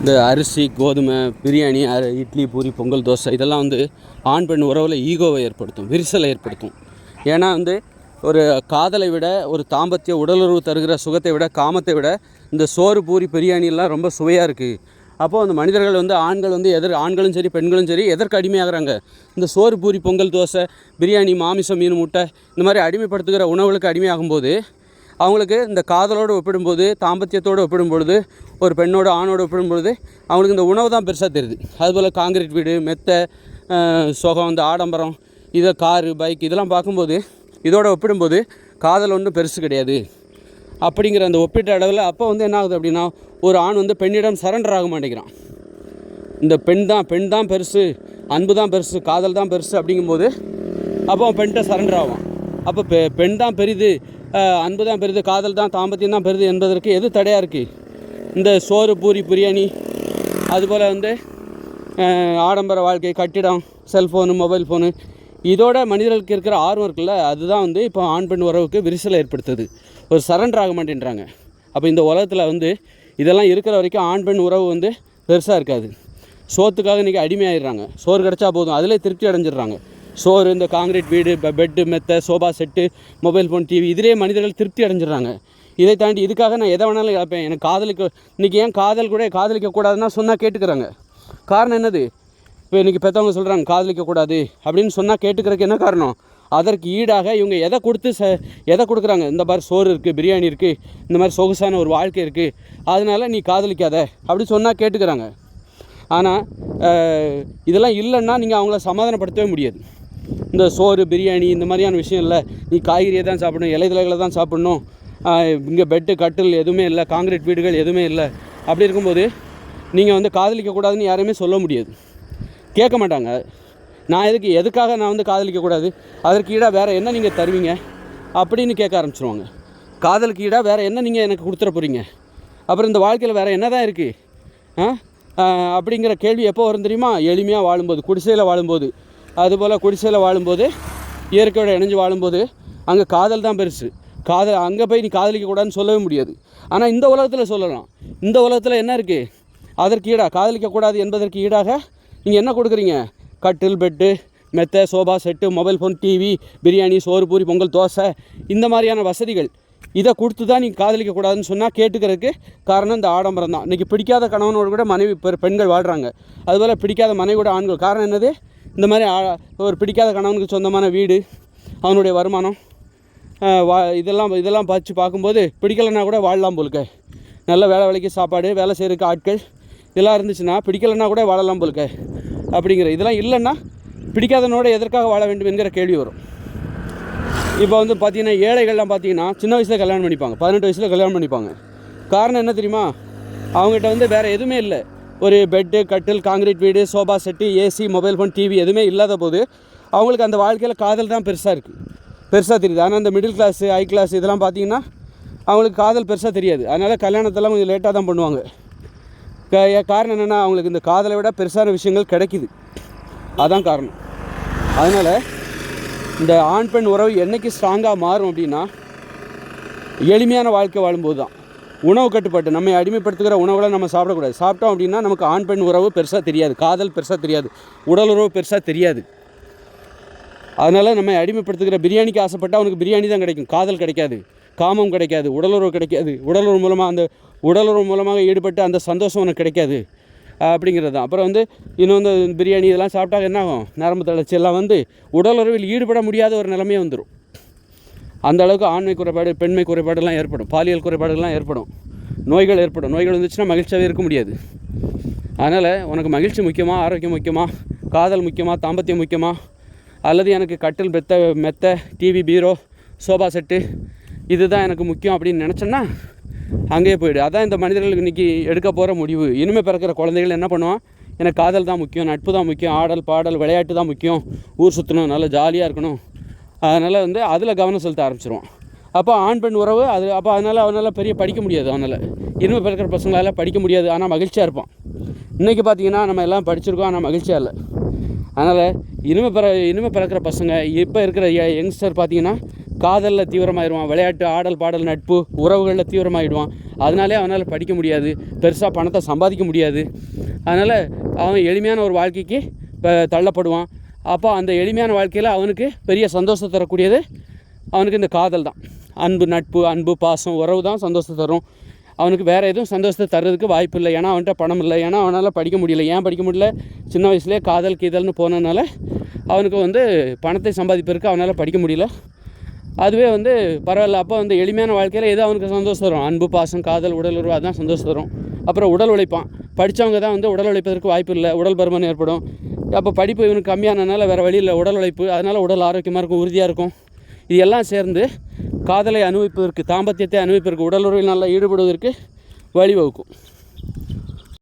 இந்த அரிசி கோதுமை பிரியாணி இட்லி பூரி பொங்கல் தோசை இதெல்லாம் வந்து ஆண் பெண் உறவில் ஈகோவை ஏற்படுத்தும் விரிசலை ஏற்படுத்தும். ஏன்னா வந்து ஒரு காதலை விட ஒரு தாம்பத்திய உடலுறவு தருகிற சுகத்தை விட காமத்தை விட இந்த சோறு பூரி பிரியாணியெல்லாம் ரொம்ப சுவையாக இருக்குது அப்போது அந்த மனிதர்கள் வந்து ஆண்கள் வந்து எதிர் ஆண்களும் சரி பெண்களும் சரி எதற்கு அடிமையாகிறாங்க? இந்த சோறு பூரி பொங்கல் தோசை பிரியாணி மாமிசம் மீன் முட்டை இந்த மாதிரி அடிமைப்படுத்துகிற உணவுகளுக்கு அடிமையாகும்போது அவங்களுக்கு இந்த காதலோடு ஒப்பிடும்போது தாம்பத்தியத்தோடு ஒப்பிடும்பொழுது ஒரு பெண்ணோட ஆணோடு ஒப்பிடும்பொழுது அவங்களுக்கு இந்த உணவு தான் பெருசாக தெரியுது. அதுபோல் காங்கிரீட் வீடு மெத்தை சுகம் இந்த ஆடம்பரம் இதை காரு பைக் இதெல்லாம் பார்க்கும்போது இதோட ஒப்பிடும்போது காதல் ஒன்றும் பெருசு கிடையாது. அப்படிங்கிற அந்த ஒப்பிட்ட அளவில் அப்போ வந்து என்ன ஆகுது அப்படின்னா ஒரு ஆண் வந்து பெண்ணிடம் சரண்டர் ஆக மாட்டேங்கிறான். இந்த பெண் தான் பெண் தான் பெருசு அன்பு தான் பெருசு காதல் தான் பெருசு அப்படிங்கும்போது அப்போ அவன் பெண்கிட்ட சரண்டர் ஆவான். அப்போ பெ பெண் தான் பெரிது அன்பு தான் பெரிது காதல் தான் தாம்பத்தியம் தான் பெரிது என்பதற்கு எது தடையாக இருக்குது இந்த சோறு பூரி பிரியாணி அதுபோல் வந்து ஆடம்பர வாழ்க்கை கட்டிடம் செல்ஃபோனு மொபைல் ஃபோனு இதோட மனிதர்களுக்கு இருக்கிற ஆர்வம் இருக்குல்ல அதுதான் வந்து இப்போ ஆண் பெண் உறவுக்கு விரிசலை ஏற்படுத்துது. ஒரு சரண்டர் ஆக மாட்டேன்றாங்க. அப்போ இந்த உலகத்தில் வந்து இதெல்லாம் இருக்கிற வரைக்கும் ஆண் பெண் உறவு வந்து பெருசாக இருக்காது. சோத்துக்காக இன்றைக்கி அடிமையாயிடுறாங்க. சோறு கிடச்சா போதும். அதிலே திருப்தி அடைஞ்சிடுறாங்க. சோறு இந்த காங்கிரீட் வீடு பெட்டு மெத்தை sofa set mobile phone TV இதிலே மனிதர்கள் திருப்தி அடைஞ்சிடறாங்க. இதை தாண்டி இதுக்காக நான் எதை வேணாலும் இழப்பேன். எனக்கு காதலிக்க இன்றைக்கி ஏன் காதல் கூட காதலிக்கக்கூடாதுன்னா சொன்னால் கேட்டுக்கிறாங்க. காரணம் என்னது? இப்போ இன்றைக்கி பெற்றவங்க சொல்கிறாங்க காதலிக்கக்கூடாது அப்படின்னு சொன்னால் கேட்டுக்கிறதுக்கு என்ன காரணம்? அதற்கு ஈடாக இவங்க எதை கொடுத்து ச எதை கொடுக்குறாங்க? இந்த மாதிரி சோறு இருக்குது பிரியாணி இருக்குது இந்த மாதிரி சொகுசான ஒரு வாழ்க்கை இருக்குது அதனால நீ காதலிக்காத அப்படி சொன்னால் கேட்டுக்கிறாங்க. ஆனால் இதெல்லாம் இல்லைன்னா நீங்கள் அவங்கள சமாதானப்படுத்தவே முடியாது. இந்த சோறு பிரியாணி இந்த மாதிரியான விஷயம் இல்லை. நீ காய்கறியை தான் சாப்பிடணும் இலைதலைகளை தான் சாப்பிடணும். இங்கே பெட்டு கட்டில் எதுவுமே இல்லை காங்கிரீட் வீடுகள் எதுவுமே இல்லை. அப்படி இருக்கும்போது நீங்கள் வந்து காதலிக்கக்கூடாதுன்னு யாரையுமே சொல்ல முடியாது. கேட்க மாட்டாங்க. நான் எதுக்கு எதுக்காக நான் வந்து காதலிக்கக்கூடாது அதற்கு ஈடாக வேறு என்ன நீங்கள் தருவீங்க? அப்படின்னு கேட்க ஆரம்பிச்சிருவாங்க. காதலுக்கு ஈடாக வேறு என்ன நீங்கள் எனக்கு கொடுத்துட போகிறீங்க அப்புறம் இந்த வாழ்க்கையில் வேறு என்ன தான் இருக்குது ஆ அப்படிங்கிற கேள்வி எப்போ வரும் தெரியுமா? எளிமையாக வாழும்போது குடிசையில் வாழும்போது. அதுபோல் குடிசையில் வாழும்போது இயற்கையோட இணைஞ்சு வாழும்போது அங்கே காதல் தான் பெருசு. காதல் அங்கே போய் நீ காதலிக்கக்கூடாதுன்னு சொல்லவே முடியாது. ஆனால் இந்த உலகத்தில் சொல்லலாம். இந்த உலகத்தில் என்ன இருக்குது அதற்கு ஈடாக காதலிக்கக்கூடாது என்பதற்கு ஈடாக நீங்கள் என்ன கொடுக்குறீங்க? கட்டில் பெட்டு மெத்தை sofa set mobile phone TV biryani சோறு பூரி பொங்கல் தோசை இந்த மாதிரியான வசதிகள். இதை கொடுத்து தான் நீங்கள் காதலிக்கக்கூடாதுன்னு சொன்னால் கேட்டுக்கிறதுக்கு காரணம் இந்த ஆடம்பரம் தான். இன்றைக்கி பிடிக்காத கணவனோடு கூட மனைவி பெண்கள் வாழ்கிறாங்க அதுபோல் பிடிக்காத மனைவியோட ஆண்கள். காரணம் என்னது? இந்த மாதிரி ஒரு பிடிக்காத கணவனுக்கு சொந்தமான வீடு அவனுடைய வருமானம் வா இதெல்லாம் இதெல்லாம் பார்த்து பார்க்கும்போது பிடிக்கலைன்னா கூட வாழலாம் போலுக்க நல்ல வேலை வேலைக்கு சாப்பாடு வேலை செய்கிறதுக்கு ஆட்கள் இதெல்லாம் இருந்துச்சுன்னா பிடிக்கலைன்னா கூட வாழலாம் போலுக்க அப்படிங்கிற இதெல்லாம் இல்லைன்னா பிடிக்காதனோட எதற்காக வாழ வேண்டும் என்கிற கேள்வி வரும். இப்போ வந்து பார்த்தீங்கன்னா ஏழைகள்லாம் பார்த்தீங்கன்னா சின்ன வயசில் கல்யாணம் பண்ணிப்பாங்க பதினெட்டு வயசில் கல்யாணம் பண்ணிப்பாங்க. காரணம் என்ன தெரியுமா? அவங்ககிட்ட வந்து வேறு எதுவுமே இல்லை. ஒரு பெட்டு கட்டில் காங்கிரீட் வீடு sofa set AC mobile phone TV எதுவுமே இல்லாத போது அவங்களுக்கு அந்த வாழ்க்கையில் காதல் தான் பெருசாக இருக்குது பெருசாக தெரியுது. ஆனால் இந்த மிடில் கிளாஸ் ஹை கிளாஸ் இதெல்லாம் பார்த்தீங்கன்னா அவங்களுக்கு காதல் பெருசாக தெரியாது. அதனால் கல்யாணத்தெல்லாம் கொஞ்சம் லேட்டாக தான் பண்ணுவாங்க. காரணம் என்னென்னா அவங்களுக்கு இந்த காதலை விட பெருசான விஷயங்கள் கிடைக்கிது. அதான் காரணம். அதனால் இந்த ஆண் பெண் உறவு என்னைக்கு ஸ்ட்ராங்காக மாறும் அப்படின்னா எளிமையான வாழ்க்கை வாழும்போது தான் உணவு கட்டுப்பாட்டு நம்ம அடிமைப்படுத்துகிற உணவுகளை நம்ம சாப்பிடக்கூடாது. சாப்பிட்டோம் அப்படின்னா நமக்கு ஆண் பெண் உறவு பெருசாக தெரியாது. காதல் பெருசாக தெரியாது. உடல் உறவு பெருசாக தெரியாது. அதனால் நம்ம அடிமைப்படுத்துகிற பிரியாணிக்கு ஆசைப்பட்டால் அவனுக்கு பிரியாணி தான் கிடைக்கும். காதல் கிடைக்காது. காமம் கிடைக்காது. உடலுறவு கிடைக்காது. உடலுறவு மூலமாக அந்த உடலுறவு மூலமாக ஈடுபட்டு அந்த சந்தோஷம் உனக்கு கிடைக்காது. அப்படிங்கிறது தான். அப்புறம் வந்து இன்னும் வந்து பிரியாணி இதெல்லாம் சாப்பிட்டா என்ன ஆகும்? நரம்பு தளர்ச்சி எல்லாம் வந்து உடலுறவில் ஈடுபட முடியாத ஒரு நிலைமையே வந்துடும் அந்த அளவுக்கு ஆண்மை குறைபாடு பெண்மை குறைபாடெல்லாம் ஏற்படும். பாலியல் குறைபாடுகள்லாம் ஏற்படும். நோய்கள் ஏற்படும். நோய்கள் வந்துச்சுன்னா மகிழ்ச்சியாகவே இருக்க முடியாது. அதனால் உனக்கு மகிழ்ச்சி முக்கியமாக ஆரோக்கியம் முக்கியமாக காதல் முக்கியமாக தாம்பத்தியம் முக்கியமாக அல்லது எனக்கு கட்டில் மெத்த மெத்த டிவி பீரோ சோபா செட்டு இதுதான் எனக்கு முக்கியம் அப்படின்னு நினச்சேன்னா அங்கேயே போயிடு. அதான் இந்த மனிதர்களுக்கு இன்றைக்கி எடுக்க போகிற முடிவு. இனிமேல் பிறக்கிற குழந்தைகள் என்ன பண்ணுவான்? எனக்கு காதல் தான் முக்கியம் நட்பு தான் முக்கியம் ஆடல் பாடல் விளையாட்டு தான் முக்கியம். ஊர் சுற்றணும் நல்லா ஜாலியாக இருக்கணும். அதனால் வந்து அதில் கவனம் செலுத்த ஆரம்பிச்சிருவான் அப்போ ஆண் பெண் உறவு அது அப்போ அதனால் அவனால் பெரிய படிக்க முடியாது அவனால். இனிமேல் பிறக்கிற பசங்களால் படிக்க முடியாது. ஆனால் மகிழ்ச்சியாக இருப்பான். இன்றைக்கி பார்த்தீங்கன்னா நம்ம எல்லாம் படிச்சிருக்கோம். ஆனால் மகிழ்ச்சியாக இல்லை. அதனால் இனிமே பிற இனிமே பிறக்கிற பசங்க இப்போ இருக்கிற யங்ஸ்டர் பார்த்தீங்கன்னா காதலில் தீவிரமாயிடுவான் விளையாட்டு ஆடல் பாடல் நட்பு உறவுகளில் தீவிரமாயிடுவான். அதனாலே அவனால் படிக்க முடியாது. பெருசாக பணத்தை சம்பாதிக்க முடியாது. அதனால் அவன் எளிமையான ஒரு வாழ்க்கைக்கு இப்போ தள்ளப்படுவான். அப்போ அந்த எளிமையான வாழ்க்கையில் அவனுக்கு பெரிய சந்தோஷம் தரக்கூடியது. அவனுக்கு இந்த காதல் தான். அன்பு நட்பு அன்பு பாசம் உறவு தான் சந்தோஷம் தரும். அவனுக்கு வேறு எதுவும் சந்தோஷத்தை தர்றதுக்கு வாய்ப்பு இல்லை. ஏன்னா அவன்கிட்ட பணம் இல்லை. ஏன்னா அவனால் படிக்க முடியல. ஏன் படிக்க முடியல? சின்ன வயசுலேயே காதல் கீதல்னு போனதுனால அவனுக்கு வந்து பணத்தை சம்பாதிப்பதற்கு அவனால் படிக்க முடியல. அதுவே வந்து பரவாயில்ல. அப்போ வந்து எளிமையான வாழ்க்கையில் எது அவனுக்கு சந்தோஷம் தரும் அன்பு பாசம் காதல் உடல் உறவு அதுதான் சந்தோஷம் தரும். அப்புறம் உடல் உழைப்பான். படித்தவங்க தான் வந்து உடல் உழைப்பதற்கு வாய்ப்பு இல்லை. உடல் பருமன் ஏற்படும். அப்போ படிப்பு இவனுக்கு கம்மியானனால வேறு வழியில் உடல் உழைப்பு அதனால் உடல் ஆரோக்கியமாக இருக்கும் உறுதியாக இருக்கும். இது எல்லாம் சேர்ந்து காதலை அனுபவிப்பதற்கு தாம்பத்தியத்தை அனுபவிப்பதற்கு உடல் உறவில் நல்லா ஈடுபடுவதற்கு வழிவகுக்கும்.